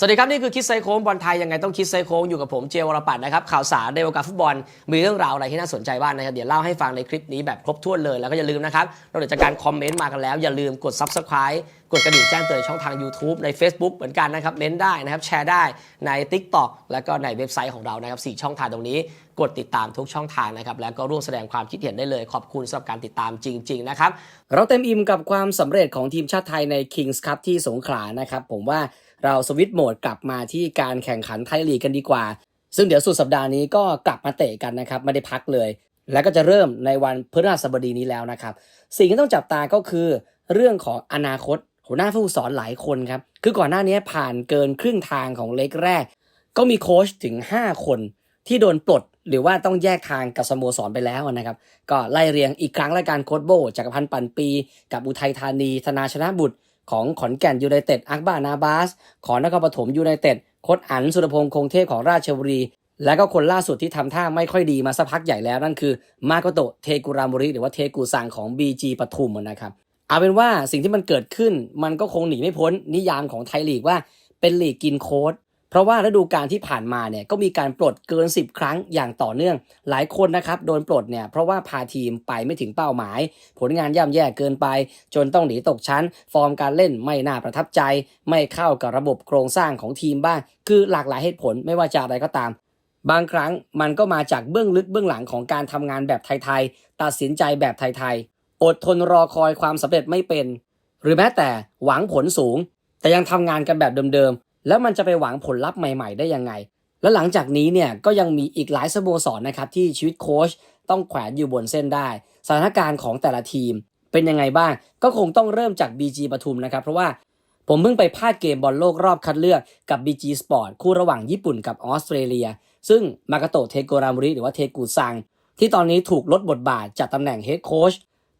สวัสดีครับ นี่คือคิดไซโค้งบอลไทยยังไงต้องคิดไซโค้งอยู่กับผมเจวรปัตนะครับข่าวสารในวงการฟุตบอลมีเรื่องราวอะไรที่น่าสนใจบ้างนะครับเดี๋ยวเล่าให้ฟังในคลิปนี้แบบครบถ้วนเลยแล้วก็อย่าลืมนะครับเราจากการคอมเมนต์มากันแล้ว อย่าลืมกด Subscribe กดกระดิ่งแจ้งเตือนช่องทาง YouTube ใน Facebook เหมือนกันนะครับเม้นได้นะครับแชร์ได้ใน TikTok แล้วก็ในเว็บไซต์ของเรานะครับสี่ช่องทางตรงนี้ กดติดตามทุกช่องทางนะครับแล้วก็ร่วมแสดงความคิดเห็นได้เลย ขอบคุณสำหรับการติดตามจริง ๆ นะครับเราเต็มอิ่มกับความสำเร็จของทีมชาติไทยใน Kings Cup ที่สงขลานะครับผมว่า เราสวิตช์โหมดกลับมาที่การแข่งขันไทยลีกกันดีกว่า ซึ่งเดี๋ยวสุดสัปดาห์นี้ก็กลับมาเตะกันนะครับไม่ได้พักเลย แล้วก็จะเริ่มในวันพฤหัสบดีนี้แล้วนะครับ สิ่งที่ต้องจับตาก็คือเรื่องของอนาคตหัวหน้าผู้สอนหลายคนครับ คือก่อนหน้านี้ผ่านเกินครึ่งทางของเล็กแรก ก็มีโค้ชถึง 5 คนที่โดนปลด หรือว่าต้องแยกทางกับสโมสรไปแล้วนะครับ ก็ไล่เรียงอีกครั้งละการโค้ชโบจักรพันธ์ปันปี กับอุทัยธานี ธนาชนะบุตร ของขอนแก่นยูไนเต็ดอักบานาบาส ของนครปฐมยูไนเต็ดโค้ชอันสุรพงษ์คงเทพของราชบุรี และก็คนล่าสุดที่ทำท่าไม่ค่อยดีมาสักพักใหญ่แล้วนั่นคือ มาโกโตะเทกุรามุริหรือว่าเทกุซังของ BG ปทุมนะครับเอาเป็นว่าสิ่งที่มันเกิดขึ้นมันก็คงหนีไม่พ้นนิยามของไทยลีกว่าเป็นลีกกินโค้ด เพราะว่าฤดูกาลที่ผ่านมาเนี่ยก็มีการปลดเกิน 10 ครั้งอย่างต่อเนื่อง หลายคนนะครับโดนปลดเนี่ยเพราะว่าพาทีมไปไม่ถึงเป้าหมาย ผลงานย่ำแย่เกินไป จนต้องหนีตกชั้น ฟอร์มการเล่นไม่น่าประทับใจ ไม่เข้ากับระบบโครงสร้างของทีมบ้าง คือหลากหลายเหตุผลไม่ว่าจะอะไรก็ตาม บางครั้งมันก็มาจากเบื้องลึกเบื้องหลังของการทำงานแบบไทยๆตัดสินใจแบบไทยๆอดทนรอคอยความสำเร็จไม่เป็น หรือแม้แต่หวังผลสูง แต่ยังทำงานกันแบบเดิม แล้วมันจะไปหวังผลลัพธ์ใหม่ๆ ได้ยังไง แล้วหลังจากนี้เนี่ยก็ยังมีอีกหลายสโมสรนะครับที่ชีวิตโค้ชต้องแขวนอยู่บนเส้นได้ สถานการณ์ของแต่ละทีมเป็นยังไงบ้าง ก็คงต้องเริ่มจาก BG ปทุมนะครับ เพราะว่าผมเพิ่งไปพาดเกมบอลโลกรอบคัดเลือกกับ BG Sport คู่ระหว่างญี่ปุ่นกับออสเตรเลีย ซึ่งมากาโตะเทโกรามุริหรือว่าเทกูซัง ที่ตอนนี้ถูกลดบทบาทจากตำแหน่งเฮดโค้ช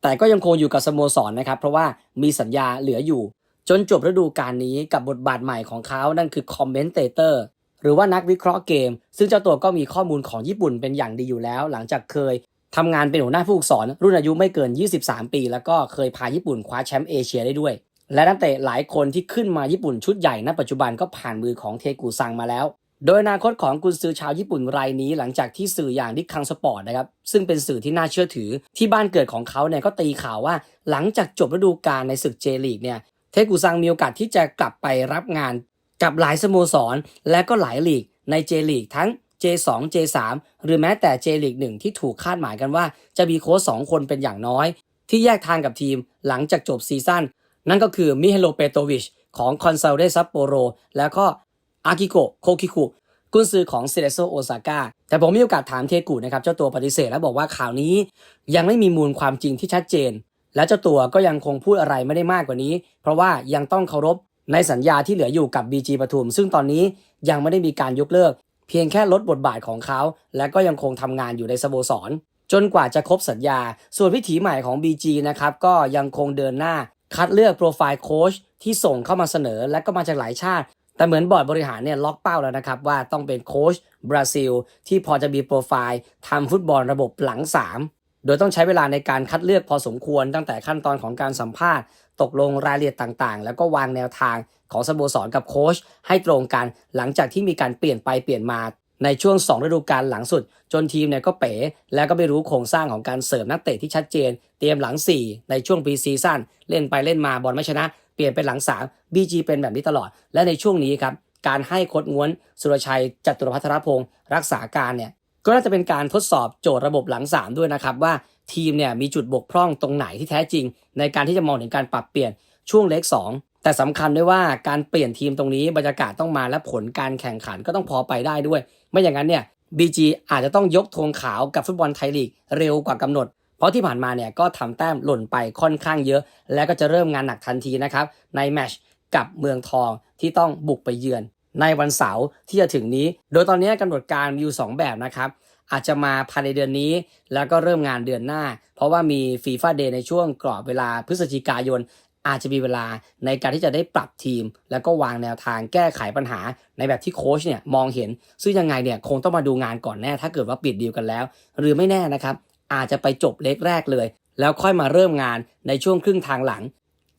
แต่ก็ยังคงอยู่กับสโมสรนะครับ เพราะว่ามีสัญญาเหลืออยู่ จนจบฤดูกาลนี้กับบทบาทใหม่ของเขานั่นคือคอมเมนเตเตอร์หรือว่านักวิเคราะห์เกม ซึ่งเจ้าตัวก็มีข้อมูลของญี่ปุ่นเป็นอย่างดีอยู่แล้ว หลังจากเคยทำงานเป็นหัวหน้าผู้ฝึกสอน รุ่นอายุไม่เกิน 23 ปี แล้วก็เคยพาญี่ปุ่นคว้าแชมป์เอเชียได้ด้วย และนักเตะหลายคนที่ขึ้นมาญี่ปุ่นชุดใหญ่ณปัจจุบันก็ผ่านมือของเทกูซังมาแล้ว โดยอนาคตของกุนซือชาวญี่ปุ่นรายนี้ หลังจากที่สื่ออย่างดิคังสปอร์ตนะครับซึ่งเป็นสื่อที่น่าเชื่อถือที่บ้านเกิดของเขาเนี่ยก็ตีข่าวว่า หลังจากจบฤดูกาลในศึกเจลีกเนี่ย เทกุซังมีโอกาสที่จะกลับไปรับงานกับหลายสโมสร และก็หลายลีกในเจลีกทั้ง J2 J3 หรือแม้แต่เจลีกหนึ่งที่ถูกคาดหมายกันว่า จะมีโค้ชสองคนเป็นอย่างน้อย ที่แยกทางกับทีมหลังจากจบซีซั่นนั่นก็คือมิเฮโลเปโตวิชของคอนซาเดซัปโปโรแล้วก็อากิโกโคคิคุกุนซือของเซเลโซโอซาก้าแต่ผมมีโอกาสถามเทกุนะครับ เจ้าตัวปฏิเสธและบอกว่าข่าวนี้ยังไม่มีมูลความจริงที่ชัดเจน และเจ้าตัวก็ยังคงพูดอะไรไม่ได้มากกว่านี้ เพราะว่ายังต้องเคารพในสัญญาที่เหลืออยู่กับ BG ปทุม ซึ่งตอนนี้ยังไม่ได้มีการยกเลิก เพียงแค่ลดบทบาทของเขา และก็ยังคงทำงานอยู่ในสโมสร จนกว่าจะครบสัญญา ส่วนวิถีใหม่ของ BG นะครับก็ยังคงเดินหน้า คัดเลือกโปรไฟล์โค้ชที่ส่งเข้ามาเสนอ และก็มาจากหลายชาติ แต่เหมือนบอร์ดบริหารเนี่ยล็อกเป้าแล้วนะครับว่าต้องเป็นโค้ชบราซิล ที่พอจะมีโปรไฟล์ทำฟุตบอลระบบหลัง 3 โดยต้องใช้เวลาในการคัดเลือกพอสมควรตั้งแต่ขั้นตอนของการสัมภาษณ์ ตกลงรายละเอียดต่างๆ แล้วก็วางแนวทางของสโมสรกับโค้ชให้ตรงกัน หลังจากที่มีการเปลี่ยนไปเปลี่ยนมาในช่วง 2 ฤดูกาลหลังสุด จนทีมเนี่ยก็เป๋ แล้วก็ไม่รู้โครงสร้างของการเสริมนักเตะที่ชัดเจน เตรียมหลัง 4 ในช่วงปีซีซั่นเล่นไปเล่นมาบอลไม่ชนะ เปลี่ยนเป็นหลัง 3 BG เป็นแบบนี้ตลอด และในช่วงนี้ครับ การให้โคดง้วนสุรชัยจัตุรพัทรพงศ์รักษาการเนี่ย ก็น่าจะเป็นการทดสอบโจทย์ระบบหลัง 3 ด้วยนะครับ ว่าทีมเนี่ยมีจุดบกพร่องตรงไหนที่แท้จริง ในการที่จะมองถึงการปรับเปลี่ยนช่วงเล็ก 2 แต่สำคัญด้วยว่าการเปลี่ยนทีมตรงนี้บรรยากาศต้องมาและผลการแข่งขันก็ต้องพอไปได้ด้วย ไม่อย่างนั้นเนี่ย BG อาจจะต้องยกธงขาวกับฟุตบอลไทยลีกเร็วกว่ากำหนด เพราะที่ผ่านมาเนี่ยก็ทำแต้มหล่นไปค่อนข้างเยอะ และก็จะเริ่มงานหนักทันทีนะครับในแมชกับเมืองทองที่ต้องบุกไปเยือน ในวันเสาร์ที่จะถึงนี้ โดยตอนนี้กำหนดการมีอยู่ 2 แบบนะครับ อาจจะมาภายในเดือนนี้ แล้วก็เริ่มงานเดือนหน้า เพราะว่ามีฟีฟ่าเดย์ในช่วงกรอบเวลาพฤศจิกายน อาจจะมีเวลาในการที่จะได้ปรับทีม แล้วก็วางแนวทางแก้ไขปัญหาในแบบที่โค้ชเนี่ยมองเห็น ซึ่งยังไงเนี่ยคงต้องมาดูงานก่อนแน่ ถ้าเกิดว่าปิดดีลกันแล้ว หรือไม่แน่นะครับ อาจจะไปจบเล็กแรกเลย แล้วค่อยมาเริ่มงานในช่วงครึ่งทางหลัง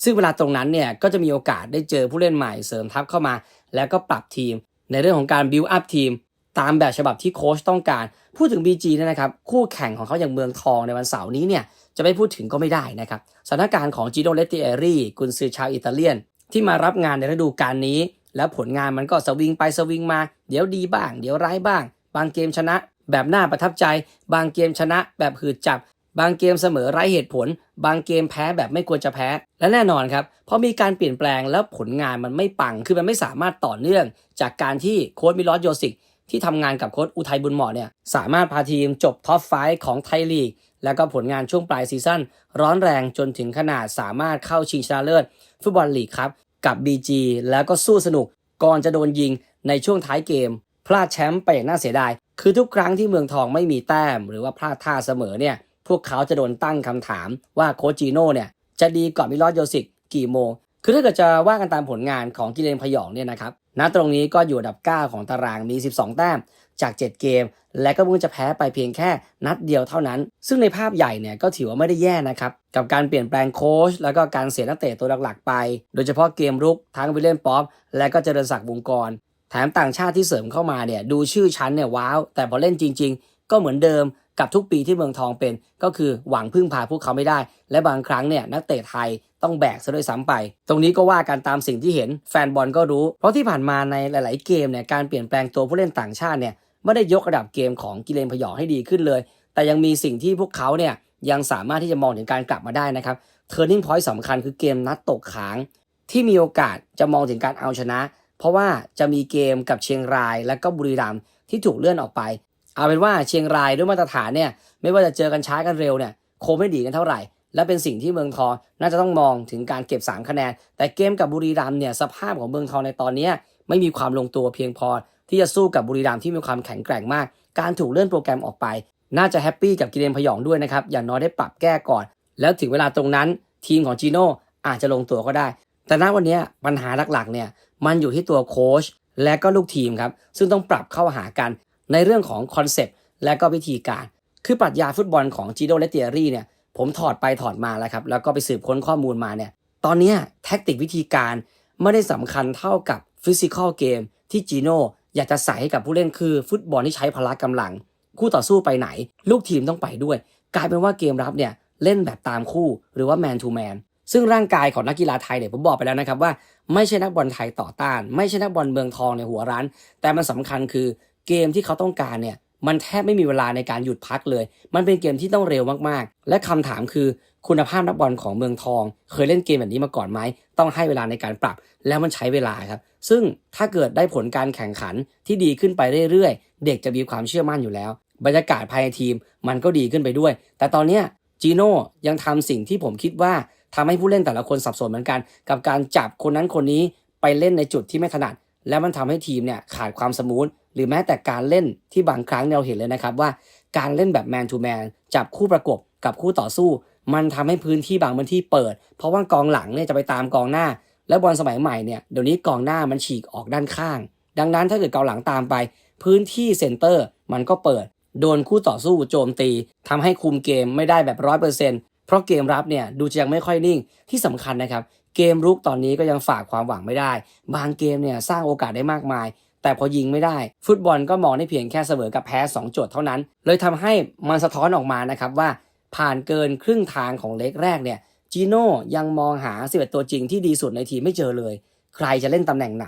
ซึ่งเวลาตรงนั้นเนี่ยก็จะมีโอกาสได้เจอผู้เล่นใหม่เสริมทัพเข้ามา แล้วก็ปรับทีม ในเรื่องของการบิวอัพทีม ตามแบบฉบับที่โค้ชต้องการ พูดถึง BG เนี่ยนะครับ คู่แข่งของเขาอย่างเมืองทองในวันเสาร์นี้เนี่ยจะไม่พูดถึงก็ไม่ได้นะครับสถานการณ์ของจิโ o เลตติเอรี่กุนซือชาวอิตาเลียน ที่มารับงานในฤดูกาลนี้ แล้วผลงานมันก็สวิงไปสวิงมา เดี๋ยวดีบ้าง เดี๋ยวร้ายบ้าง บางเกมชนะ แบบน่าประทับใจ บางเกมชนะ แบบหืดจับ บางเกมเสมอไร้เหตุผล บางเกมแพ้แบบไม่ควรจะแพ้ และแน่นอนครับพอมีการเปลี่ยนแปลงแล้วผลงานมันไม่ปัง คือมันไม่สามารถต่อเนื่อง จากการที่โค้ชมิลอสโยสิกที่ทำงานกับโค้ชอุทัยบุญเหมาะเนี่ยสามารถพาทีมจบท็อปไฟของไทยลีก แล้วก็ผลงานช่วงปลายซีซั่นร้อนแรงจนถึงขนาดสามารถเข้าชิงชนะเลิศฟุตบอลลีกครับกับ BG แล้วก็สู้สนุกก่อนจะโดนยิงในช่วงท้ายเกม พลาดแชมป์ไปอย่างน่าเสียดาย คือทุกครั้งที่เมืองทองไม่มีแต้ม หรือว่าพลาดท่าเสมอเนี่ย พวกเขาจะโดนตั้งคำถามว่าโคจีโน่เนี่ยจะดีกว่ามิลอสโยสิกกี่โมง คือถ้าเกิดจะว่ากันตามผลงานของกิเลนพยองเนี่ยนะครับณตรงนี้ก็อยู่อันดับ 9 ของตารางมี 12 แต้มจาก 7 เกม และก็เพิ่งจะแพ้ไปเพียงแค่นัดเดียวเท่านั้น ซึ่งในภาพใหญ่เนี่ยก็ถือว่าไม่ได้แย่นะครับ กับการเปลี่ยนแปลงโค้ชแล้วก็การเสียนักเตะตัวหลักๆไป โดยเฉพาะเกมรุกทั้งวิลเลนป๊อปและก็เจริญศักดิ์วงกร แถมต่างชาติที่เสริมเข้ามาเนี่ยดูชื่อชั้นเนี่ยว้าว แต่พอเล่นจริง ๆ ก็เหมือนเดิม กับทุกปีที่เมืองทองเป็น ก็คือหวังพึ่งพาพวกเขาไม่ได้ และบางครั้งเนี่ยนักเตะไทยต้องแบกซะด้วยซ้ำไป ตรงนี้ก็ว่ากันตามสิ่งที่เห็นแฟนบอลก็รู้ เพราะที่ผ่านมาในหลาย ๆ เกมเนี่ยการเปลี่ยนแปลงตัวผู้เล่นต่างชาติเนี่ยไม่ได้ยกระดับเกมของกิเลนพยองให้ดีขึ้นเลย แต่ยังมีสิ่งที่พวกเขาเนี่ยยังสามารถที่จะมองถึงการกลับมาได้นะครับ turning point สำคัญคือเกมนัดตกค้าง ที่มีโอกาสจะมองถึงการเอาชนะ เพราะว่าจะมีเกมกับเชียงรายและก็บุรีรัมย์ที่ถูกเลื่อนออกไป เอาเป็นว่าเชียงรายด้วยมาตรฐานเนี่ยไม่ว่าจะเจอกันช้ากันเร็วเนี่ยคงไม่ดีกันเท่าไหร่ และเป็นสิ่งที่เมืองทองน่าจะต้องมองถึงการเก็บ3คะแนน แต่เกมกับบุรีรัมเนี่ยสภาพของเมืองทองในตอนนี้ไม่มีความลงตัวเพียงพอ ที่จะสู้กับบุรีรัมที่มีความแข็งแกร่งมาก การถูกเลื่อนโปรแกรมออกไป น่าจะแฮปปี้กับกิเลนพยองด้วยนะครับอย่างน้อยได้ปรับแก้ก่อน แล้วถึงเวลาตรงนั้น ทีมของจีโน่อาจจะลงตัวก็ได้ แต่ณวันนี้ปัญหาหลักๆเนี่ยมันอยู่ที่ตัวโค้ชและก็ลูกทีมครับซึ่งต้องปรับเข้าหากัน ในเรื่องของคอนเซปต์และก็วิธีการ คือปรัชญาฟุตบอลของจิโดและเตียรี่เนี่ยผมถอดไปถอดมาแล้วครับ แล้วก็ไปสืบค้นข้อมูลมาเนี่ยตอนนี้แท็กติกวิธีการไม่ได้สำคัญเท่ากับฟิสิกอลเกมที่จีโน่อยากจะใส่ให้กับผู้เล่นคือฟุตบอลที่ใช้พละกำลัง คู่ต่อสู้ไปไหน ลูกทีมต้องไปด้วย กลายเป็นว่าเกมรับเนี่ยเล่นแบบตามคู่หรือว่าแมนทูแมนซึ่งร่างกายของนักกีฬาไทยเนี่ยผมบอกไปแล้วนะครับว่าไม่ใช่นักบอลไทยต่อต้าน ไม่ใช่นักบอลเมืองทองในหัวร้าน แต่มันสำคัญคือ เกมที่เขาต้องการเนี่ยมันแทบไม่มีเวลาในการหยุดพักเลย มันเป็นเกมที่ต้องเร็วมากๆ และคำถามคือคุณภาพนักบอลของเมืองทอง เคยเล่นเกมแบบนี้มาก่อนไหม ต้องให้เวลาในการปรับ แล้วมันใช้เวลาครับ ซึ่งถ้าเกิดได้ผลการแข่งขันที่ดีขึ้นไปเรื่อยๆ เด็กจะมีความเชื่อมั่นอยู่แล้ว บรรยากาศภายในทีมมันก็ดีขึ้นไปด้วย แต่ตอนเนี้จีโน่ยังทำสิ่งที่ผมคิดว่าทำให้ผู้เล่นแต่ละคนสับสนเหมือนกัน กับการจับคนนั้นคนนี้ไปเล่นในจุดที่ไม่ถนัด แล้วมันทำให้ทีมเนี่ยขาดความสมูท หรือแม้แต่การเล่นที่บางครั้งเราเห็นเลยนะครับว่าการเล่นแบบแมนทูแมนจับคู่ประกบกับคู่ต่อสู้ มันทำให้พื้นที่บางพื้นที่เปิด เพราะว่ากองหลังเนี่ยจะไปตามกองหน้า แล้วบอลสมัยใหม่เนี่ยเดี๋ยวนี้กองหน้ามันฉีกออกด้านข้าง ดังนั้นถ้าเกิดกองหลังตามไป พื้นที่เซนเตอร์มันก็เปิด โดนคู่ต่อสู้โจมตีทำให้คุมเกมไม่ได้แบบร้อยเปอร์เซ็นต์เพราะเกมรับเนี่ยดูจะยังไม่ค่อยนิ่งที่สำคัญนะครับเกมรุกตอนนี้ก็ยังฝากความหวังไม่ได้ บางเกมเนี่ยสร้างโอกาสได้มากมาย แต่พอยิงไม่ได้ ฟุตบอลก็มองได้เพียงแค่เสมอกับแพ้ 2 โจทย์เท่านั้น เลยทำให้มันสะท้อนออกมานะครับว่าผ่านเกินครึ่งทางของเล็กแรกเนี่ยจีโน่ยังมองหา11ตัวจริงที่ดีสุดในทีมไม่เจอเลย ใครจะเล่นตำแหน่งไหน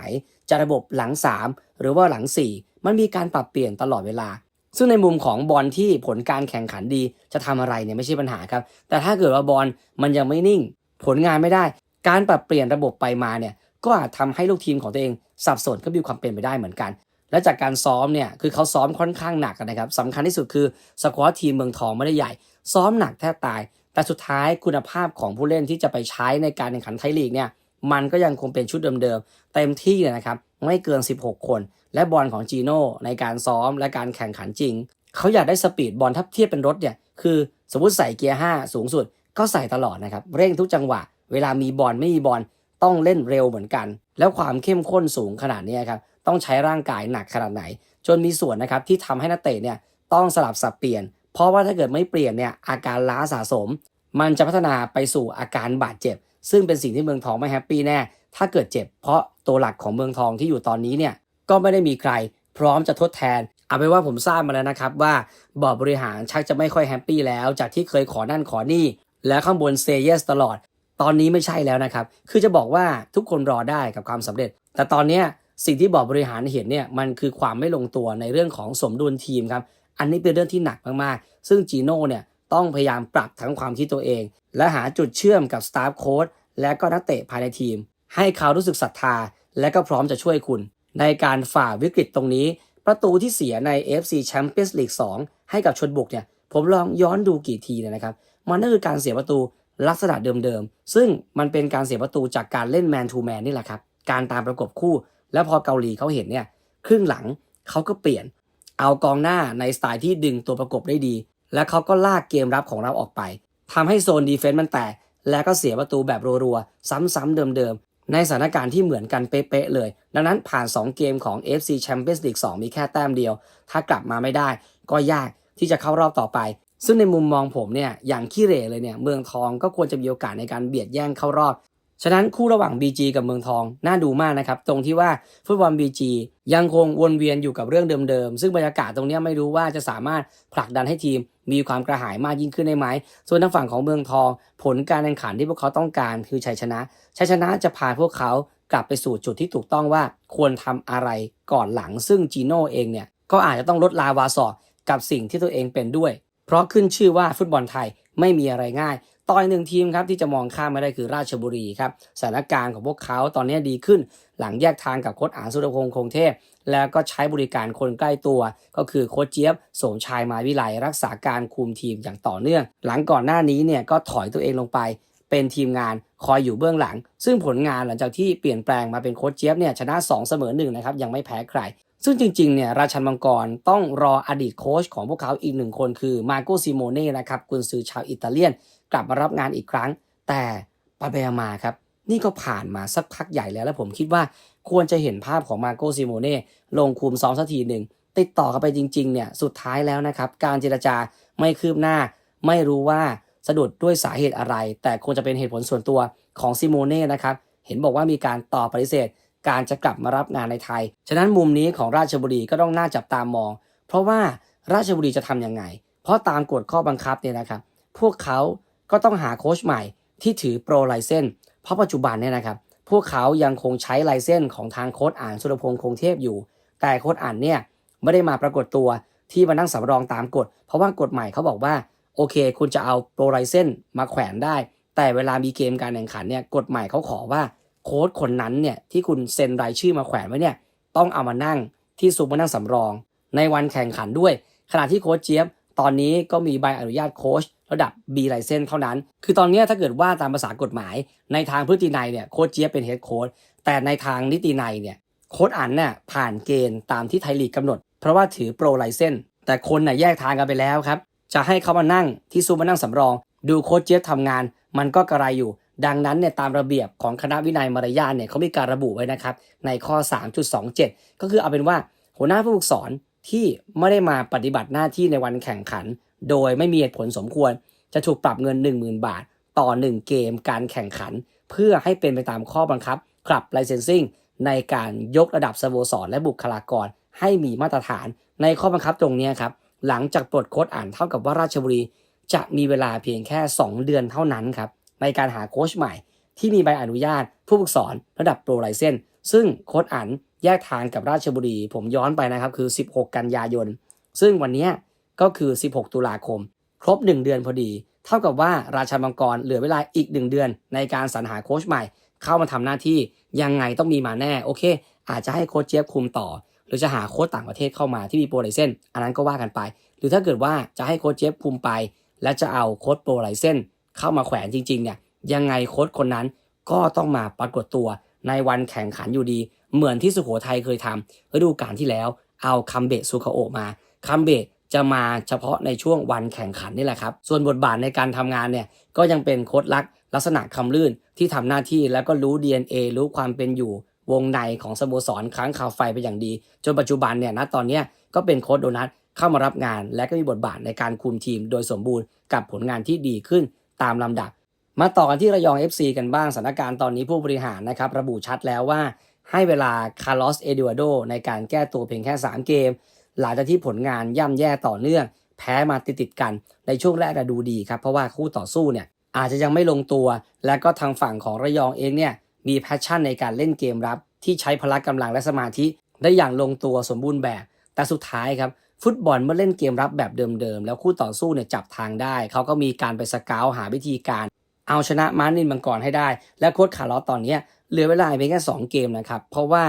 จะระบบหลัง 3 หรือว่าหลัง 4 มันมีการปรับเปลี่ยนตลอดเวลา ซึ่งในมุมของบอลที่ผลการแข่งขันดีจะทำอะไรเนี่ยไม่ใช่ปัญหาครับ แต่ถ้าเกิดว่าบอลมันยังไม่นิ่ง ผลงานไม่ได้ การปรับเปลี่ยนระบบไปมาเนี่ย ก็อาจทำให้ลูกทีมของตัวเองสับสนก็มีความเป็นไปได้เหมือนกัน และจากการซ้อมเนี่ยคือเขาซ้อมค่อนข้างหนักนะครับสำคัญที่สุดคือสควอตทีมเมืองทองไม่ได้ใหญ่ ซ้อมหนักแทบตาย แต่สุดท้ายคุณภาพของผู้เล่นที่จะไปใช้ในการแข่งขันไทยลีกเนี่ยมันก็ยังคงเป็นชุดเดิมๆเต็มที่เลยนะครับไม่เกิน 16 คน และบอลของจีโน่ในการซ้อมและการแข่งขันจริง เขาอยากได้สปีดบอลถ้าเทียบเป็นรถเนี่ยคือสมมติใส่เกียร์ 5 สูงสุด ก็ใส่ตลอดนะครับ เร่งทุกจังหวะ เวลามีบอลไม่มีบอล ต้องเล่นเร็วเหมือนกัน แล้วความเข้มข้นสูงขนาดนี้ครับต้องใช้ร่างกายหนักขนาดไหน จนมีส่วนนะครับที่ทำให้นักเตะเนี่ยต้องสลับสับเปลี่ยน เพราะว่าถ้าเกิดไม่เปลี่ยนเนี่ยอาการล้าสะสม มันจะพัฒนาไปสู่อาการบาดเจ็บ ซึ่งเป็นสิ่งที่เมืองทองไม่แฮปปี้แน่ ถ้าเกิดเจ็บ เพราะตัวหลักของเมืองทองที่อยู่ตอนนี้เนี่ยก็ไม่ได้มีใคร พร้อมจะทดแทนเอาเป็นว่าผมทราบมาแล้วนะครับว่าบอร์ดบริหารชักจะไม่ค่อยแฮปปี้แล้ว จากที่เคยขอนั่นขอนี่ แล้วข้างบนเซเยสตลอด ตอนนี้ไม่ใช่แล้วนะครับ คือจะบอกว่าทุกคนรอได้กับความสำเร็จ แต่ตอนนี้สิ่งที่บอร์ดบริหารเห็นเนี่ยมันคือความไม่ลงตัวในเรื่องของสมดุลทีมครับอันนี้เป็นเรื่องที่หนักมากๆ ซึ่งจีโน่เนี่ยต้องพยายามปรับทั้งความคิดตัวเอง และหาจุดเชื่อมกับสตาฟโค้ชและก็นักเตะภายในทีม ให้เขารู้สึกศรัทธา และก็พร้อมจะช่วยคุณ ในการฝ่าวิกฤตตรงนี้ ประตูที่เสียใน FC Champions League 2 ให้กับชนบุกเนี่ยผมลองย้อนดูกี่ทีเนี่ยนะครับ มันก็คือการเสียประตู ลักษณะเดิมๆ ซึ่งมันเป็นการเสียประตูจากการเล่นแมนทูแมนนี่แหละครับ การตามประกบคู่ แล้วพอเกาหลีเขาเห็นเนี่ยครึ่งหลังเขาก็เปลี่ยน เอากองหน้าในสไตล์ที่ดึงตัวประกบได้ดี และเขาก็ลากเกมรับของเราออกไปทำให้โซนดีเฟนต์มันแตก แล้วก็เสียประตูแบบรัวๆ ซ้ำๆเดิมๆ ในสถานการณ์ที่เหมือนกันเป๊ะๆเลย ดังนั้นผ่าน 2 เกมของ FC Champions League 2 มีแค่แต้มเดียว ถ้ากลับมาไม่ได้ ก็ยากที่จะเข้ารอบต่อไป ซึ่งในมุมมองผมเนี่ยอย่างขี้เหร่เลยเนี่ยเมืองทองก็ควรจะมีโอกาสในการเบียดแย่งเข้ารอบ ฉะนั้นคู่ระหว่าง BG กับเมืองทองน่าดูมากนะครับ ตรงที่ว่าฟุตบอล BG ยังคงวนเวียนอยู่กับเรื่องเดิมๆ ซึ่งบรรยากาศตรงนี้ไม่รู้ว่าจะสามารถผลักดันให้ทีมมีความกระหายมากยิ่งขึ้นได้ไหม ส่วนทางฝั่งของเมืองทอง ผลการแข่งขันที่พวกเขาต้องการคือชัยชนะ ชัยชนะจะพาพวกเขากลับไปสู่จุดที่ถูกต้องว่าควรทำอะไรก่อนหลัง ซึ่งจีโน่เองเนี่ยก็อาจจะต้องลดลาวาสอกกับสิ่งที่ตัวเองเป็นด้วย เพราะขึ้นชื่อว่าฟุตบอลไทยไม่มีอะไรง่าย ต่อยหนึ่งทีมครับที่จะมองข้ามไม่ได้คือราชบุรีครับสถานการณ์ของพวกเขาตอนนี้ดีขึ้น หลังแยกทางกับโค้ชอานสุรพงษ์คงเทพ แล้วก็ใช้บริการคนใกล้ตัว ก็คือโค้ชเจี๊ยบสมชายมาวิไลรักษาการคุมทีมอย่างต่อเนื่อง หลังก่อนหน้านี้เนี่ยก็ถอยตัวเองลงไปเป็นทีมงานคอยอยู่เบื้องหลัง ซึ่งผลงานหลังจากที่เปลี่ยนแปลงมาเป็นโค้ชเจี๊ยบเนี่ยชนะ 2 เสมอ1นะครับยังไม่แพ้ใคร ซึ่งจริงๆเนี่ยราชันมังกรต้องรออดีตโค้ชของพวกเขาอีกหนึ่งคนคือมาโกซิโมเน่นะครับกุนซือชาวอิตาเลียน กลับมารับงานอีกครั้ง แต่ไปไปมาครับ นี่ก็ผ่านมาสักพักใหญ่แล้วและผมคิดว่าควรจะเห็นภาพของมาโกซิโมเน่ลงคุมซ้อมสักทีหนึ่งติดต่อกันไปจริงๆเนี่ยสุดท้ายแล้วนะครับ การเจรจาไม่คืบหน้า ไม่รู้ว่าสะดุดด้วยสาเหตุอะไร แต่คงจะเป็นเหตุผลส่วนตัวของซิโมเน่นะครับเห็นบอกว่ามีการตอบปฏิเสธ การจะกลับมารับงานในไทย ฉะนั้นมุมนี้ของราชบุรีก็ต้องน่าจับตามอง เพราะว่าราชบุรีจะทำยังไง เพราะตามกฎข้อบังคับเนี่ยนะครับ พวกเขาก็ต้องหาโค้ชใหม่ที่ถือโปรไลเซนเพราะปัจจุบันเนี่ยนะครับ พวกเขายังคงใช้ไลเซนของทางโค้ชอ่านสุรพงษ์คงเทพอยู่ แต่โค้ชอ่านเนี่ยไม่ได้มาปรากฏตัวที่มานั่งสำรองตามกฎ เพราะว่ากฎใหม่เขาบอกว่าโอเค คุณจะเอาโปรไลเซนมาแขวนได้ แต่เวลามีเกมการแข่งขันเนี่ยกฎใหม่เขาขอว่า โค้ชคนนั้นเนี่ยที่คุณเซ็นรายชื่อมาแขวนไว้เนี่ยต้องเอามานั่งที่ซุปมานั่งสำรอง ในวันแข่งขันด้วย ขณะที่โค้ชเจี๊ยบตอนนี้ก็มีใบอนุญาตโค้ชระดับ B ไลเซนเท่านั้น คือตอนนี้ถ้าเกิดว่าตามภาษากฎหมาย ในทางพฤตินัยเนี่ยโค้ชเจี๊ยบเป็นเฮดโค้ชแต่ในทางนิตินัยเนี่ยโค้ชอันเนี่ยผ่านเกณฑ์ตามที่ไทยลีกกำหนด เพราะว่าถือโปรไลเซนแต่คนน่ยแยกทางกันไปแล้วครับ จะให้เขามานั่งที่ซูมานั่งสำรอง ดูโค้ชเจี๊ยบทำงาน มันก็กระไรอยู่ ดังนั้นเนี่ยตามระเบียบของคณะวินัยมารยาทเนี่ยเขามีการระบุไว้นะครับ ในข้อ 3.27 ก็คือเอาเป็นว่าหัวหน้าผู้ฝึกสอนที่ไม่ได้มาปฏิบัติหน้าที่ในวันแข่งขัน โดยไม่มีเหตุผลสมควร จะถูกปรับเงิน 10,000 บาท ต่อ 1 เกมการแข่งขัน เพื่อให้เป็นไปตามข้อบังคับคลับไลเซนซิ่งในการยกระดับสโมสรและบุคลากรให้มีมาตรฐานในข้อบังคับตรงนี้ครับหลังจากปลดโค้ดอ่านเท่ากับว่าราชบุรี จะมีเวลาเพียงแค่ 2 เดือนเท่านั้นครับ ในการหาโค้ชใหม่ ที่มีใบอนุญาตผู้ฝึกสอนระดับโปรไลเซนซึ่งโค้ดอันแยกทางกับราชบุรี ผมย้อนไปนะครับคือ 16 กันยายน ซึ่งวันนี้ก็คือ 16 ตุลาคม ครบ 1 เดือนพอดี เท่ากับว่าราชามังกรเหลือเวลาอีก 1 เดือน ในการสรรหาโค้ชใหม่ เข้ามาทำหน้าที่ยังไงต้องมีมาแน่โอเค อาจจะให้โค้ชเจี๊ยบคุมต่อ หรือจะหาโค้ชต่างประเทศเข้ามาที่มีโปรไลเซนอันนั้นก็ว่ากันไป หรือถ้าเกิดว่าจะให้โค้ชเจี๊ยบคุมไป และจะเอาโค้ชโปรไลเซน เข้ามาแขวนจริงๆเนี่ยยังไงโค้ชคนนั้นก็ต้องมาปรากฏตัวในวันแข่งขันอยู่ดี เหมือนที่สุโขทัยเคยทำฤดูกาลที่แล้วเอาคัมเบะซูคาโอมาคัมเบะจะมาเฉพาะในช่วงวันแข่งขันนี่แหละครับ ส่วนบทบาทในการทำงานเนี่ยก็ยังเป็นโค้ดลักลักษณะคำลื่นที่ทำหน้าที่แล้วก็รู้ DNA รู้ความเป็นอยู่วงในของสโมสรค้างคาวไฟไปอย่างดี จนปัจจุบันเนี่ยณตอนนี้ก็เป็นโค้ดโดนัทเข้ามารับงาน และก็มีบทบาทในการคุมทีมโดยสมบูรณ์กับผลงานที่ดีขึ้น ตามลำดับ มาต่อกันที่ระยอง FC กันบ้างสถานการณ์ตอนนี้ผู้บริหารนะครับระบุชัดแล้วว่าให้เวลาคาร์ลอสเอดิวาโดในการแก้ตัวเพียงแค่ 3 เกม หลังจากที่ผลงานย่ำแย่ต่อเนื่อง แพ้มาติดๆกัน ในช่วงแรกอะดูดีครับ เพราะว่าคู่ต่อสู้เนี่ยอาจจะยังไม่ลงตัว และก็ทางฝั่งของระยองเองเนี่ยมีแพชชั่นในการเล่นเกมรับ ที่ใช้พละกำลังและสมาธิได้อย่างลงตัวสมบูรณ์แบบ แต่สุดท้ายครับ ฟุตบอลเมื่อเล่นเกมรับแบบเดิมๆ แล้วคู่ต่อสู้เนี่ยจับทางได้ เขาก็มีการไปสกาวหาวิธีการ เอาชนะมาร์นินมังกรให้ได้ และโค้ชคาร์ลอสตอนนี้เหลือเวลาเพียงแค่ 2 เกมนะครับ เพราะว่า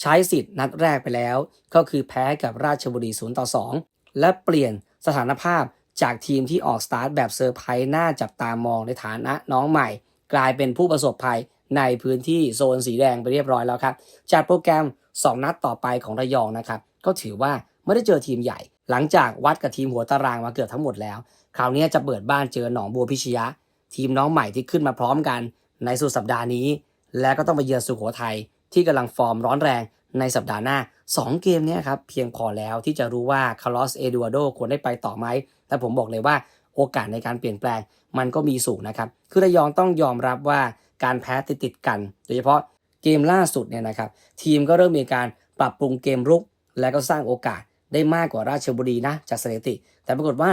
ใช้สิทธิ์นัดแรกไปแล้ว ก็คือแพ้กับราชบุรี0ต่อ2 และเปลี่ยนสถานภาพจากทีมที่ออกสตาร์ทแบบเซอร์ไพรส์น่าจับตามองในฐานะน้องใหม่ กลายเป็นผู้ประสบภัยในพื้นที่โซนสีแดงไปเรียบร้อยแล้วครับจากโปรแกรม 2 นัดต่อไปของระยองนะครับก็ถือว่า ไม่ได้เจอทีมใหญ่ หลังจากวัดกับทีมหัวตารางมาเกือบทั้งหมดแล้ว คราวนี้จะเปิดบ้านเจอหนองบัวพิชยะ ทีมน้องใหม่ที่ขึ้นมาพร้อมกัน ในสุดสัปดาห์นี้ และก็ต้องไปเยือนสุโขทัยที่กำลังฟอร์มร้อนแรงในสัปดาห์หน้า 2 เกมนี้ครับเพียงพอแล้วที่จะรู้ว่าคาร์ลอสเอดูอาโดควรได้ไปต่อไหมแต่ผมบอกเลยว่าโอกาสในการเปลี่ยนแปลงมันก็มีสูงนะครับ คือระยองต้องยอมรับว่าการแพ้ติดติดกัน โดยเฉพาะเกมล่าสุดเนี่ยนะครับ ทีมก็เริ่มมีการปรับปรุงเกมรุก และก็สร้างโอกาส ได้มากกว่าราชบุรีนะจากสถิติ แต่ปรากฏว่า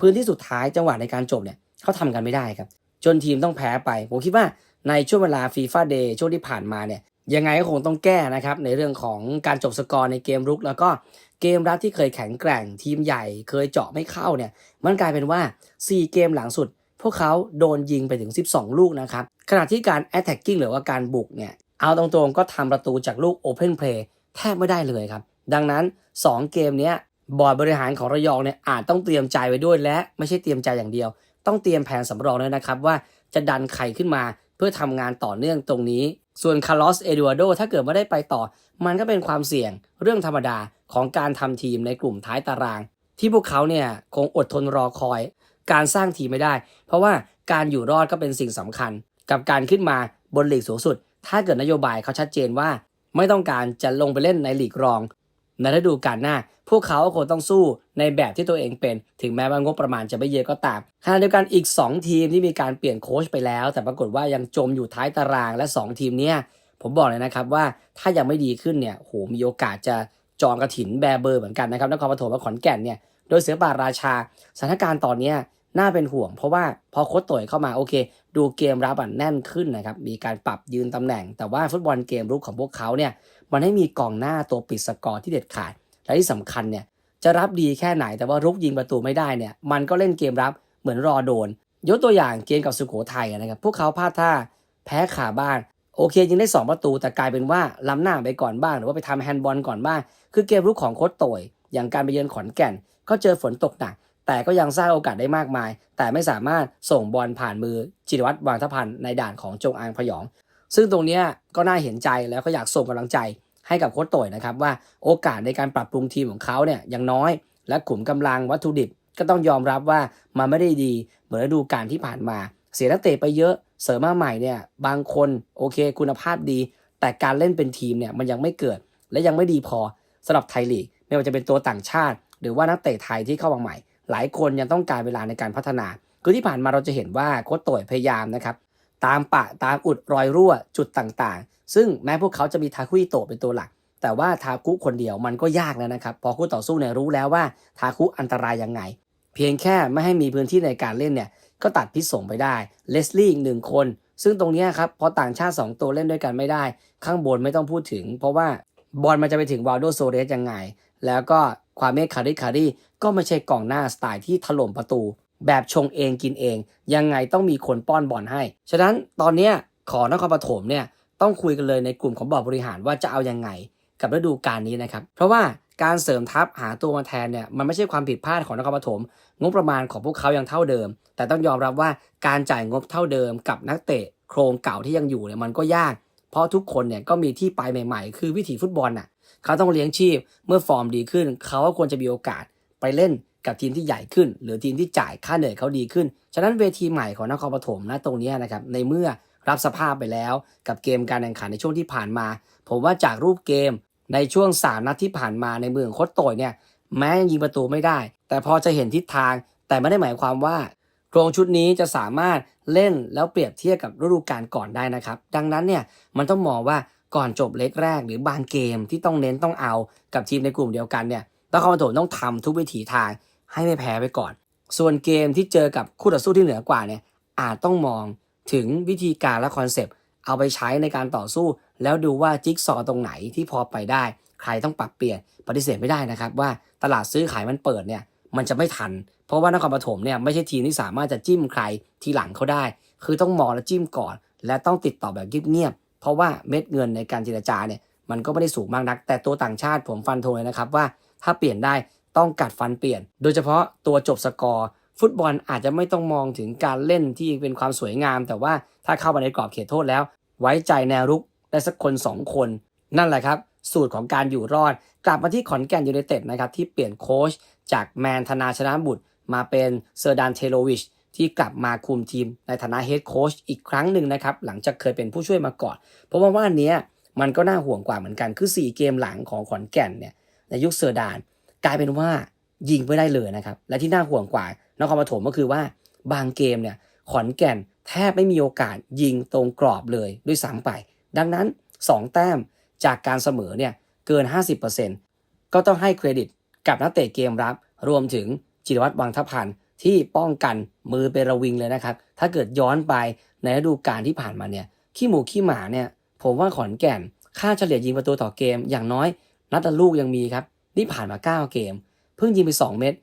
พื้นที่สุดท้ายจังหวะในการจบเนี่ยเขาทำกันไม่ได้ครับ จนทีมต้องแพ้ไป ผมคิดว่าในช่วงเวลาฟีฟ่าเดย์ช่วงที่ผ่านมาเนี่ยยังไงก็คงต้องแก้นะครับ ในเรื่องของการจบสกอร์ในเกมรุก แล้วก็เกมรับที่เคยแข็งแกร่งทีมใหญ่ เคยเจาะไม่เข้าเนี่ยมันกลายเป็นว่า 4 เกมหลังสุด พวกเขาโดนยิงไปถึง 12 ลูกนะครับขณะที่การ attacking หรือว่าการบุกเนี่ยเอาตรงๆก็ทำประตูจากลูก open play แทบไม่ได้เลยครับ ดังนั้น 2 เกมนี้บอร์ดบริหารของระยองเนี่ยอาจต้องเตรียมใจไว้ด้วยและไม่ใช่เตรียมใจอย่างเดียว ต้องเตรียมแผนสำรองด้วยนะครับว่าจะดันใครขึ้นมาเพื่อทำงานต่อเนื่องตรงนี้ ส่วนคาร์ลอสเอดูอาโดถ้าเกิดไม่ได้ไปต่อ มันก็เป็นความเสี่ยงเรื่องธรรมดาของการทำทีมในกลุ่มท้ายตาราง ที่พวกเขาเนี่ยคงอดทนรอคอย การสร้างทีมไม่ได้ เพราะว่าการอยู่รอดก็เป็นสิ่งสำคัญ กับการขึ้นมาบนลีกสูงสุด ถ้าเกิดนโยบายเขาชัดเจนว่า ไม่ต้องการจะลงไปเล่นในลีกรอง ในฤดูกาลหน้า พวกเขาคงต้องสู้ในแบบที่ตัวเองเป็น ถึงแม้ว่างบประมาณจะไม่เยอะก็ตามขณะเดียวกันอีก 2 ทีมที่มีการเปลี่ยนโค้ชไปแล้ว แต่ปรากฏว่ายังจมอยู่ท้ายตารางและ 2 ทีมเนี้ยผมบอกเลยนะครับว่าถ้ายังไม่ดีขึ้นเนี่ยโหมีโอกาสจะจองกระถินแบร์เบอร์เหมือนกันนะครับนครปฐมกับขอนแก่นเนี่ยโดยเสือป่าราชาสถานการณ์ตอนเนี้ยน่าเป็นห่วง เพราะว่าพอโค้ชต่อยเข้ามาโอเค ดูเกมรับอะแน่นขึ้นนะครับมีการปรับยืนตำแหน่ง แต่ว่าฟุตบอลเกมรุกของพวกเขาเนี่ย มันให้มีกองหน้าตัวปิดสกอร์ที่เด็ดขาด และที่สำคัญเนี่ยจะรับดีแค่ไหนแต่ว่ารุกยิงประตูไม่ได้เนี่ยมันก็เล่นเกมรับเหมือนรอโดน ยกตัวอย่างเกมกับสุโขทัยนะครับพวกเขาพลาดท่าแพ้ขาบ้าน โอเคยิงได้ 2 ประตู แต่กลายเป็นว่าล้ำหน้าไปก่อนบ้าง หรือว่าไปทำแฮนด์บอลก่อนบ้าง คือเกมรุกของโค้ชต่อยอย่างการไปเยือนขอนแก่น ก็เจอฝนตกหนัก แต่ก็ยังสร้างโอกาสได้มากมาย แต่ไม่สามารถส่งบอลผ่านมือจิรวัตรวางทพันธ์ในด่านของจงอางพยอง ซึ่งตรงนี้ก็น่าเห็นใจแล้วก็อยากส่งกำลังใจให้กับโค้ชต่อยนะครับว่าโอกาสในการปรับปรุงทีมของเขาเนี่ยยังน้อย และขุมกำลังวัตถุดิบก็ต้องยอมรับว่ามันไม่ได้ดีเหมือนฤดูกาลที่ผ่านมา เสียนักเตะไปเยอะเสริมมาใหม่เนี่ยบางคนโอเคคุณภาพดี แต่การเล่นเป็นทีมเนี่ยมันยังไม่เกิด และยังไม่ดีพอสำหรับไทยลีกไม่ว่าจะเป็นตัวต่างชาติ หรือว่านักเตะไทยที่เข้ามาใหม่ หลายคนยังต้องการเวลาในการพัฒนาคือที่ผ่านมาเราจะเห็นว่าโค้ชต่อยพยายามนะครับ ตามปะตามอุดรอยรั่วจุดต่างๆ ซึ่งแม้พวกเขาจะมีทาคุอิโตเป็นตัวหลัก แต่ว่าทาคุคนเดียวมันก็ยากแล้วนะครับ พอคู่ต่อสู้เนี่ยรู้แล้วว่าทาคุอันตรายยังไง เพียงแค่ไม่ให้มีพื้นที่ในการเล่นเนี่ยก็ตัดพิษส่งไปได้เลสลี่อีกหนึ่งคน ซึ่งตรงนี้ครับพอต่างชาติ 2 ตัวเล่นด้วยกันไม่ได้ ข้างบนไม่ต้องพูดถึง เพราะว่าบอลมันจะไปถึงวาลโดโซเรสยังไง แล้วก็ความเมฆคาริคารีก็ไม่ใช่กองหน้าสไตล์ที่ถล่มประตู แบบชงเองกินเอง ยังไงต้องมีคนป้อนบอลให้ ฉะนั้นตอนเนี้ขอนครปฐมเนี่ยต้องคุยกันเลยในกลุ่มของบอร์ดบริหารว่าจะเอายังไงกับฤดูกาลนี้นะครับ เพราะว่าการเสริมทัพหาตัวมาแทนเนี่ยมันไม่ใช่ความผิดพลาดของนครปฐมงบประมาณของพวกเขายังเท่าเดิม แต่ต้องยอมรับว่าการจ่ายงบเท่าเดิมกับนักเตะ โครงเก่าที่ยังอยู่เนี่ยมันก็ยาก เพราะทุกคนเนี่ยก็มีที่ไปใหม่ๆ คือวิถีฟุตบอลน่ะเขาต้องเลี้ยงชีพเมื่อฟอร์มดีขึ้น เขาก็ควรจะมีโอกาสไปเล่น กับทีมที่ใหญ่ขึ้น หรือทีมที่จ่ายค่าเหนื่อยเขาดีขึ้น ฉะนั้นเวทีใหม่ของนครปฐมนะตรงนี้นะครับในเมื่อรับสภาพไปแล้วกับเกมการแข่งขันในช่วงที่ผ่านมา ผมว่าจากรูปเกมในช่วงสามนัดที่ผ่านมาในเมืองโคตโตยเนี่ยแม้ยังยิงประตูไม่ได้ แต่พอจะเห็นทิศทาง แต่ไม่ได้หมายความว่าโครงชุดนี้จะสามารถเล่นแล้วเปรียบเทียบกับฤดูกาลก่อนได้นะครับ ดังนั้นเนี่ยมันต้องมองว่าก่อนจบเล็กแรก หรือบางเกมที่ต้องเน้นต้องเอากับทีมในกลุ่มเดียวกันเนี่ยนครปฐมต้องทำทุกวิถีทาง ให้ไม่แพ้ไปก่อน ส่วนเกมที่เจอกับคู่ต่อสู้ที่เหนือกว่าเนี่ยอาจต้องมองถึงวิธีการและคอนเซปต์เอาไปใช้ในการต่อสู้ แล้วดูว่าจิ๊กซอตรงไหนที่พอไปได้ ใครต้องปรับเปลี่ยนปฏิเสธไม่ได้นะครับว่าตลาดซื้อขายมันเปิดเนี่ยมันจะไม่ทัน เพราะว่านครปฐมเนี่ยไม่ใช่ทีมที่สามารถจะจิ้มใครทีหลังเขาได้ คือต้องมองและจิ้มก่อน และต้องติดต่อแบบเงียบๆเพราะว่าเม็ดเงินในการเจรจาเนี่ยมันก็ไม่ได้สูงมากนัก แต่ตัวต่างชาติผมฟันธงเลยนะครับว่าถ้าเปลี่ยนได้ ต้องกัดฟันเปลี่ยน โดยเฉพาะตัวจบสกอร์ ฟุตบอลอาจจะไม่ต้องมองถึงการเล่นที่เป็นความสวยงาม แต่ว่าถ้าเข้ามาในกรอบเขตโทษแล้ว ไว้ใจแนวรุกได้สักคน 2 คน นั่นแหละครับ สูตรของการอยู่รอด กลับมาที่ขอนแก่นยูไนเต็ดนะครับที่เปลี่ยนโค้ชจากแมนธนาชนะบุตร มาเป็นเซอร์ดานเทโลวิชที่กลับมาคุมทีมในฐานะเฮดโค้ชอีกครั้งหนึ่งนะครับ หลังจากเคยเป็นผู้ช่วยมาก่อน เพราะว่าว่าอันนี้มันก็น่าห่วงกว่าเหมือนกัน คือ 4 เกมหลังของขอนแก่นเนี่ยในยุคเซอร์ดาน กลายเป็นว่ายิงไม่ได้เลยนะครับ และที่น่าห่วงกว่านครปฐมก็คือว่าบางเกมเนี่ยขอนแก่นแทบไม่มีโอกาสยิงตรงกรอบเลยด้วยซ้ำไป ดังนั้น 2 แต้มจากการเสมอเนี่ยเกิน 50%ก็ต้องให้เครดิตกับนักเตะเกมรับ รวมถึงจิรวัตรวังทพันธ์ที่ป้องกันมือเป็นระวิงเลยนะครับ ถ้าเกิดย้อนไปในฤดูกาลที่ผ่านมาเนี่ยขี้หมูขี้หมาเนี่ยผมว่าขอนแก่น ค่าเฉลี่ยยิงประตูต่อเกมอย่างน้อย นัดละลูกยังมีครับ นี่ผ่านมา 9 เกม เพิ่งยิงไป 2 เม็ด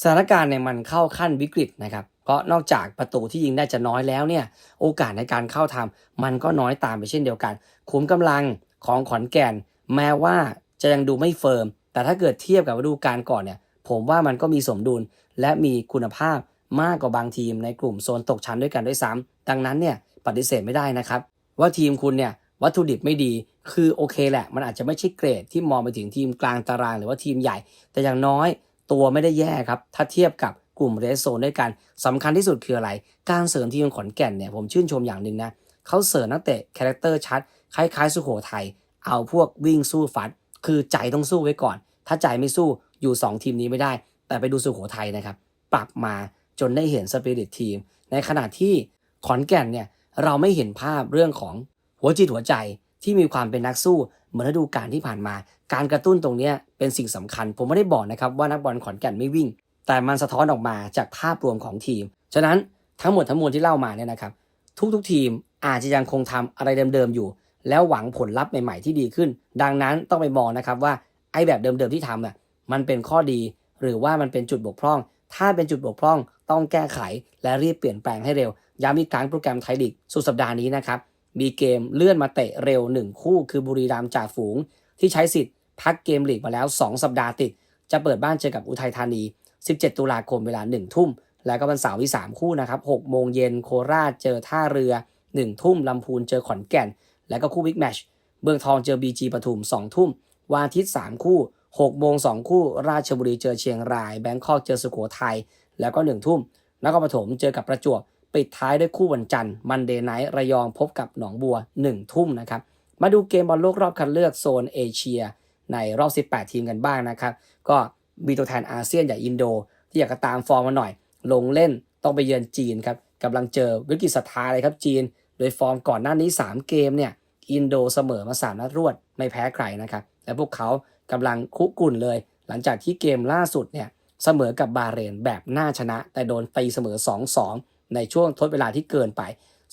สถานการณ์เนี่ยมันเข้าขั้นวิกฤตนะครับเพราะนอกจากประตูที่ยิงได้จะน้อยแล้วเนี่ยโอกาสในการเข้าทำมันก็น้อยตามไปเช่นเดียวกัน ขุมกำลังของขอนแก่น แม้ว่าจะยังดูไม่เฟิร์ม แต่ถ้าเกิดเทียบกับฤดูกาลก่อนเนี่ยผมว่ามันก็มีสมดุลและมีคุณภาพมากกว่าบางทีมในกลุ่มโซนตกชั้นด้วยกันด้วยซ้ำดังนั้นเนี่ยปฏิเสธไม่ได้นะครับ ว่าทีมคุณเนี่ยวัตถุดิบไม่ดี คือโอเคแหละ มันอาจจะไม่ใช่เกรดที่มองไปถึงทีมกลางตาราง หรือว่าทีมใหญ่ แต่อย่างน้อยตัวไม่ได้แย่ครับ ถ้าเทียบกับกลุ่มเรสโซนด้วยกันสำคัญที่สุดคืออะไร การเสริมทีมขอนแก่นเนี่ยผมชื่นชมอย่างหนึ่งนะเขาเสริมนักเตะคาแรคเตอร์ชัด คล้ายๆ สุโขทัยเอาพวกวิ่งสู้ฟัด คือใจต้องสู้ไว้ก่อน ถ้าใจไม่สู้อยู่ 2 ทีมนี้ไม่ได้ แต่ไปดูสุโขทัยนะครับปรับมาจนได้เห็นสปิริตทีม ในขณะที่ขอนแก่นเนี่ยเราไม่เห็นภาพเรื่องของหัวจิตหัวใจ ที่มีความเป็นนักสู้เหมือนฤดูกาลที่ผ่านมา การกระตุ้นตรงนี้เป็นสิ่งสำคัญ ผมไม่ได้บอกนะครับว่านักบอลขอนแก่นไม่วิ่ง แต่มันสะท้อนออกมาจากภาพรวมของทีม ฉะนั้นทั้งหมดทั้งมวลที่เล่ามาเนี่ยนะครับ ทุกๆทีมอาจจะยังคงทำอะไรเดิมๆอยู่ แล้วหวังผลลัพธ์ใหม่ๆที่ดีขึ้น ดังนั้นต้องไปมองนะครับว่าไอ้แบบเดิมๆที่ทำน่ะมันเป็นข้อดี หรือว่ามันเป็นจุดบกพร่อง ถ้าเป็นจุดบกพร่องต้องแก้ไข และรีบเปลี่ยนแปลงให้เร็วย้ำอีกครั้งโปรแกรมไทยลีกสุดสัปดาห์นี้นะครับ มีเกมเลื่อนมาเตะเร็ว 1 คู่คือบุรีรัมย์จ่าฝูง ที่ใช้สิทธิ์พักเกมลีกมาแล้ว 2 สัปดาห์ติด จะเปิดบ้านเจอกับอุทัยธานี 17 ตุลาคมเวลา 1 ทุ่ม แล้วก็วันเสาร์ที่3คู่นะครับ6โมงเย็นโคราชเจอท่าเรือ 1 ทุ่มลำพูนเจอขอนแก่น แล้วก็คู่บิ๊กแมชเมืองทองเจอบีจีปทุม 2 ทุ่มวันอาทิตย์ 3 คู่6โมง2คู่ ราชบุรีเจอเชียงราย แบงคอกเจอสุโขทัย แล้วก็ 1 ทุ่มนครปฐมเจอกับประจวบ ปิดท้ายด้วยคู่วันจันทร์มันเดย์ไนท์ระยองพบกับหนองบัว 1 ทุ่มนะครับ มาดูเกมบอลโลกรอบคัดเลือกโซนเอเชีย ในรอบ 18 ทีมกันบ้างนะครับ ก็มีตัวแทนอาเซียนอย่างอินโด ที่อยากจะตามฟอร์มมาหน่อย ลงเล่นต้องไปเยือนจีนครับกำลังเจอวิกฤตศรัทธาเลยครับจีน โดยฟอร์มก่อนหน้านี้ 3 เกมเนี่ยอินโดเสมอมา 3 นัดรวดไม่แพ้ใครนะครับและพวกเขากำลังคุกุ่นเลย หลังจากที่เกมล่าสุดเนี่ยเสมอกับบาเรนแบบน่าชนะ แต่โดนตีเสมอ 2-2 ในช่วงทดเวลาที่เกินไป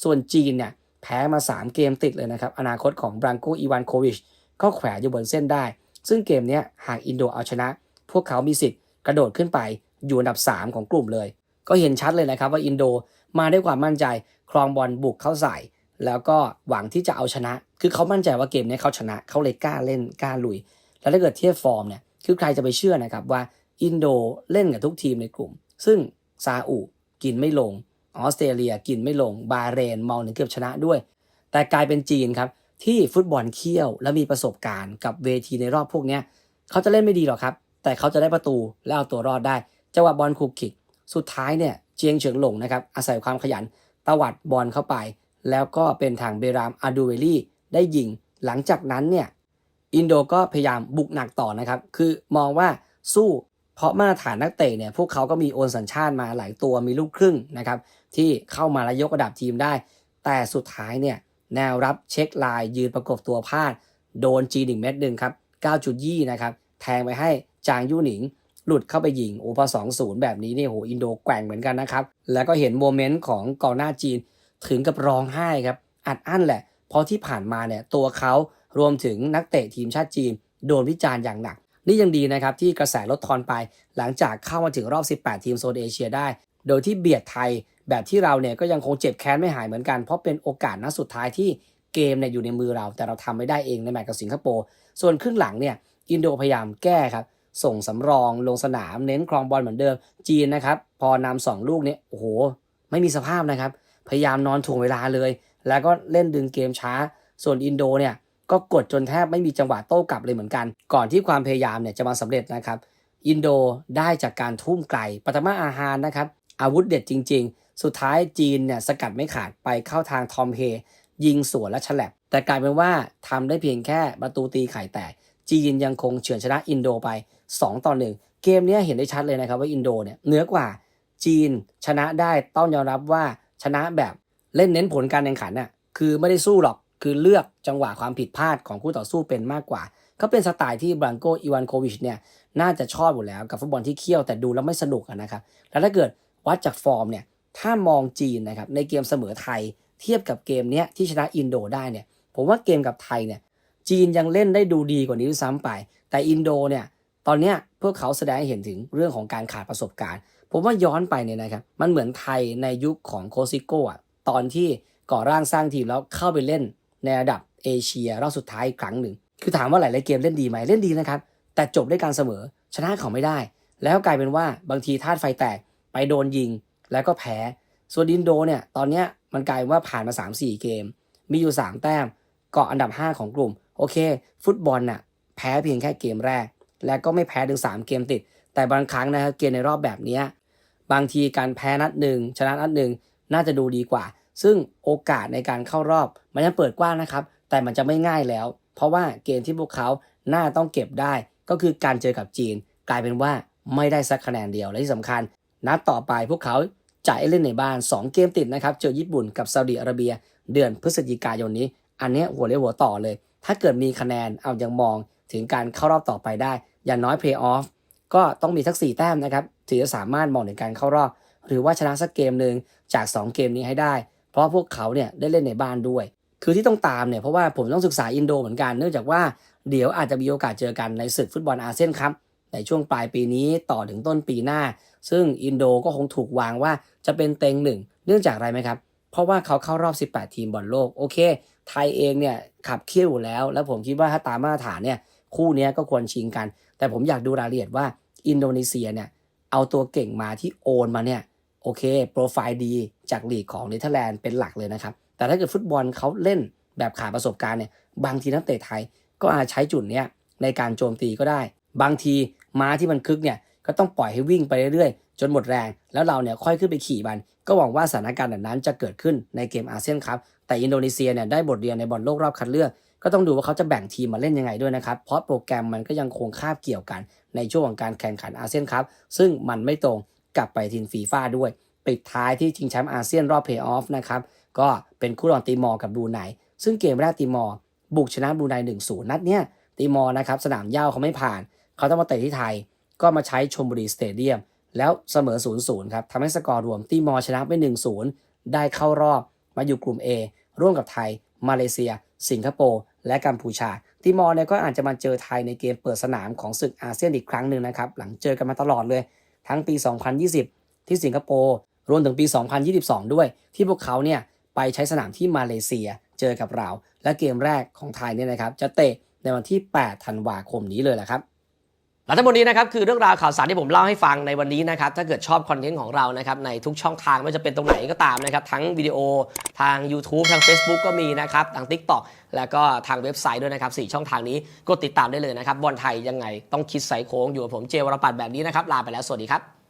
ส่วนจีนเนี่ยแพ้มา 3 เกมติดเลยนะครับ อนาคตของบรังโกอีวานโควิชก็แขวนอยู่บนเส้นได้ ซึ่งเกมนี้หากอินโดเอาชนะ พวกเขามีสิทธิ์กระโดดขึ้นไปอยู่อันดับ 3 ของกลุ่มเลย ก็เห็นชัดเลยนะครับว่าอินโดมาด้วยความมั่นใจครองบอลบุกเข้าใส่ แล้วก็หวังที่จะเอาชนะ คือเขามั่นใจว่าเกมนี้เขาชนะเขาเลยกล้าเล่นกล้าลุย แล้วถ้าเกิดเทียบฟอร์มเนี่ยคือใครจะไปเชื่อนะครับว่าอินโดเล่นกับทุกทีมในกลุ่ม ซึ่งซาอุกินไม่ลง ออสเตรเลียกินไม่ลงบาเรนมองถึงเกือบชนะด้วย แต่กลายเป็นจีนครับที่ฟุตบอลเขี้ยวและมีประสบการณ์กับเวทีในรอบพวกนี้เขาจะเล่นไม่ดีหรอกครับ แต่เขาจะได้ประตูและเอาตัวรอดได้จังหวะบอลคุกคิก สุดท้ายเนี่ยเจียงเฉิงหลงนะครับอาศัยความขยันตวัดบอลเข้าไป แล้วก็เป็นทางเบรามอาดูเวลี่ได้ยิง หลังจากนั้นเนี่ยอินโดก็พยายามบุกหนักต่อนะครับ คือมองว่าสู้เพราะมาตรฐานนักเตะเนี่ยพวกเขาก็มีโอนสัญชาติมาหลายตัวมีลูกครึ่งนะครับ ที่เข้ามาและยกระดับทีมได้ แต่สุดท้ายเนี่ยแนวรับเช็คลน์ยืนประกบตัวพลาด โดนจีหนึ่งเม็ดหนึ่งครับ 9. ยี่นะครับแทงไปให้จางยู่หนิง หลุดเข้าไปยิงโอพอสองศูนย์แบบนี้เนี่ยโหอินโดแกว่งเหมือนกันนะครับ แล้วก็เห็นโมเมนต์ของกองหน้าจีนถึงกับร้องไห้ครับ อัดอั้นแหละ เพราะที่ผ่านมาเนี่ยตัวเขารวมถึงนักเตะทีมชาติจีน โดนวิจารณ์อย่างหนัก นี่ยังดีนะครับที่กระแสลดทอนไปหลังจากเข้ามาถึงรอบ 18 ทีมโซนเอเชียได้ โดยที่เบียดไทยแบบที่เราเนี่ยก็ยังคงเจ็บแค้นไม่หายเหมือนกัน เพราะเป็นโอกาสนัดสุดท้ายที่เกมเนี่ยอยู่ในมือเรา แต่เราทำไม่ได้เองในแมตช์กับสิงคโปร์ส่วนครึ่งหลังเนี่ยอินโดพยายามแก้ครับส่งสำรองลงสนามเน้นครองบอลเหมือนเดิม จีนนะครับ พอนำสองลูกเนี้โอ้โห ไม่มีสภาพนะครับ พยายามนอนถ่วงเวลาเลย แล้วก็เล่นดึงเกมช้า ส่วนอินโดเนี่ยก็กดจนแทบไม่มีจังหวะโต้กลับเลยเหมือนกัน ก่อนที่ความพยายามเนี่ยจะมาสำเร็จนะครับ อินโดได้จากการทุ่มไกลปฐมาอาหารนะครับ อาวุธเด็ดจริง ๆ สุดท้ายจีนเนี่ยสกัดไม่ขาดไปเข้าทางทอมเฮ ยิงสวนและฉลับ แต่กลายเป็นว่าทำได้เพียงแค่ประตูตีไข่แตก จีนยังคงเฉือนชนะอินโดไป 2 ต่อ 1 เกมนี้เห็นได้ชัดเลยนะครับว่าอินโดเนี่ยเหนือกว่าจีนชนะได้ต้องยอมรับว่าชนะแบบเล่นเน้นผลการแข่งขันน่ะคือไม่ได้สู้หรอกคือเลือกจังหวะความผิดพลาดของคู่ต่อสู้เป็นมากกว่าก็เป็นสไตล์ที่บรังโกอีวานโควิชเนี่ยน่าจะชอบอยู่แล้วกับฟุตบอลที่เขี้ยวแต่ดูแล้วไม่สนุกนะครับแล้วถ้าเกิด วัดจากฟอร์มเนี่ยถ้ามองจีนนะครับในเกมเสมอไทย เทียบกับเกมเนี้ยที่ชนะอินโดได้เนี่ยผมว่าเกมกับไทยเนี่ยจีนยังเล่นได้ดูดีกว่านี้ด้วยซ้ำไป แต่อินโดเนี่ยตอนเนี้ยพวกเขาแสดงให้เห็นถึงเรื่องของการขาดประสบการณ์ ผมว่าย้อนไปเนี่ยนะครับมันเหมือนไทยในยุคของโคซิโก้อะตอนที่ก่อร่างสร้างทีมแล้วเข้าไปเล่นในระดับเอเชียรอบสุดท้ายอีกครั้งหนึ่ง คือถามว่าหลายๆเกมเล่นดีไหมเล่นดีนะครับ แต่จบด้วยการเสมอชนะเขาไม่ได้ แล้วกลายเป็นว่าบางทีธาตุไฟแตก ไปโดนยิงแล้วก็แพ้ ส่วนอินโดเนี่ยตอนเนี้ยมันกลายว่าผ่านมา 3-4 เกม มีอยู่ 3 แต้มเกาะอันดับ 5 ของกลุ่ม โอเค ฟุตบอลน่ะแพ้เพียงแค่เกมแรก แล้วก็ไม่แพ้ถึง 3 เกมติด แต่บางครั้งนะครับเกมในรอบแบบนี้บางทีการแพ้นัดหนึ่งชนะนัดหนึ่งน่าจะดูดีกว่า ซึ่งโอกาสในการเข้ารอบ มันยังเปิดกว้างนะครับ แต่มันจะไม่ง่ายแล้ว เพราะว่าเกมที่พวกเขาน่าต้องเก็บได้ ก็คือการเจอกับจีน กลายเป็นว่าไม่ได้สักคะแนนเดียวและที่สำคัญ นัดต่อไปพวกเขาจะเล่นในบ้าน 2 เกมติดนะครับ เจอญี่ปุ่นกับซาอุดิอาระเบีย เดือนพฤศจิกายนนี้ อันนี้หัวเรียวหัวต่อเลย ถ้าเกิดมีคะแนนเอายังมองถึงการเข้ารอบต่อไปได้ อย่างน้อยเพย์ออฟก็ต้องมีสัก4แต้มนะครับถึงจะสามารถมองถึงการเข้ารอบ หรือว่าชนะสักเกมหนึ่งจาก 2 เกมนี้ให้ได้ เพราะพวกเขาเนี่ยได้เล่นในบ้านด้วย คือที่ต้องตามเนี่ยเพราะว่าผมต้องศึกษาอินโดเหมือนกันเนื่องจากว่าเดี๋ยวอาจจะมีโอกาสเจอกันในศึกฟุตบอลอาเซียนครับ ในช่วงปลายปีนี้ต่อถึงต้นปีหน้า ซึ่งอินโดก็คงถูกวางว่าจะเป็นเต็งหนึ่งเนื่องจากอะไรไหมครับ เพราะว่าเขาเข้ารอบ 18 ทีมบอลโลก โอเค ไทยเองเนี่ยขับเคี่ยวอยู่แล้ว แล้วผมคิดว่าถ้าตามมาตรฐานเนี่ยคู่นี้ก็ควรชิงกัน แต่ผมอยากดูรายละเอียดว่าอินโดนีเซียเนี่ยเอาตัวเก่งมาที่โอนมาเนี่ยโอเคโปรไฟล์ดีจากลีกของเนเธอร์แลนด์เป็นหลักเลยนะครับ แต่ถ้าเกิดฟุตบอลเขาเล่นแบบขาดประสบการณ์เนี่ยบางทีนักเตะไทยก็อาจใช้จุดเนี้ยในการโจมตีก็ได้ บางที ม้าที่มันคึกเนี่ยก็ต้องปล่อยให้วิ่งไปเรื่อยๆ จนหมดแรง แล้วเราเนี่ยค่อยขึ้นไปขี่มัน ก็หวังว่าสถานการณ์แบบนั้นจะเกิดขึ้นในเกมอาเซียนครับ แต่อินโดนีเซียเนี่ยได้บทเรียนในบอลโลกรอบคัดเลือก ก็ต้องดูว่าเขาจะแบ่งทีมมาเล่นยังไงด้วยนะครับ เพราะโปรแกรมมันก็ยังคงคาบเกี่ยวกันในช่วงของการแข่งขันอาเซียนครับซึ่งมันไม่ตรงกับไปทีมฟีฟ่าด้วย ปิดท้ายที่ชิงแชมป์อาเซียนรอบเพย์ออฟนะครับ ก็เป็นคู่รองตีมอร์กับบรูไน ซึ่งเกมแรกตีมอร์บุกชนะบรูไน1-0 นัดเนี้ยตีมอร์นะครับสนามหญ้าเขาไม่ผ่าน เขาต้องมาเตะที่ไทย ก็มาใช้ชมบุรีสเตเดียม แล้วเสมอ 0-0 ครับทำให้สกอร์รวมตีมอชนะไป 1-0 ได้เข้ารอบมาอยู่กลุ่ม A ร่วมกับไทย มาเลเซีย สิงคโปร์ และกัมพูชาตีมอร์เนี่ยก็อาจจะมาเจอไทยในเกมเปิดสนามของศึกอาเซียนอีกครั้งหนึ่งนะครับ หลังเจอกันมาตลอดเลย ทั้งปี 2020 ที่สิงคโปร์ รวมถึงปี 2022 ด้วย ที่พวกเขาเนี่ยไปใช้สนามที่มาเลเซียเจอกับเรา และเกมแรกของไทยเนี่ยนะครับ จะเตะในวันที่ 8 ธันวาคมนี้เลยแหละครับ และทั้งหมดนี้นะครับคือเรื่องราวข่าวสารที่ผมเล่าให้ฟังในวันนี้นะครับถ้าเกิดชอบคอนเทนต์ของเรานะครับในทุกช่องทางไม่ว่าจะเป็นตรงไหนก็ตามนะครับทั้งวิดีโอทาง YouTube ทาง Facebook ก็มีนะครับทาง TikTok แล้วก็ทางเว็บไซต์ด้วยนะครับสช่องทางนี้กดติดตามได้เลยนะครับบอลไทยยังไงต้องคิดใส่โค้งอยู่กับผมเจวรปัตแบบนี้นะครับลาไปแล้วสวัสดีครับ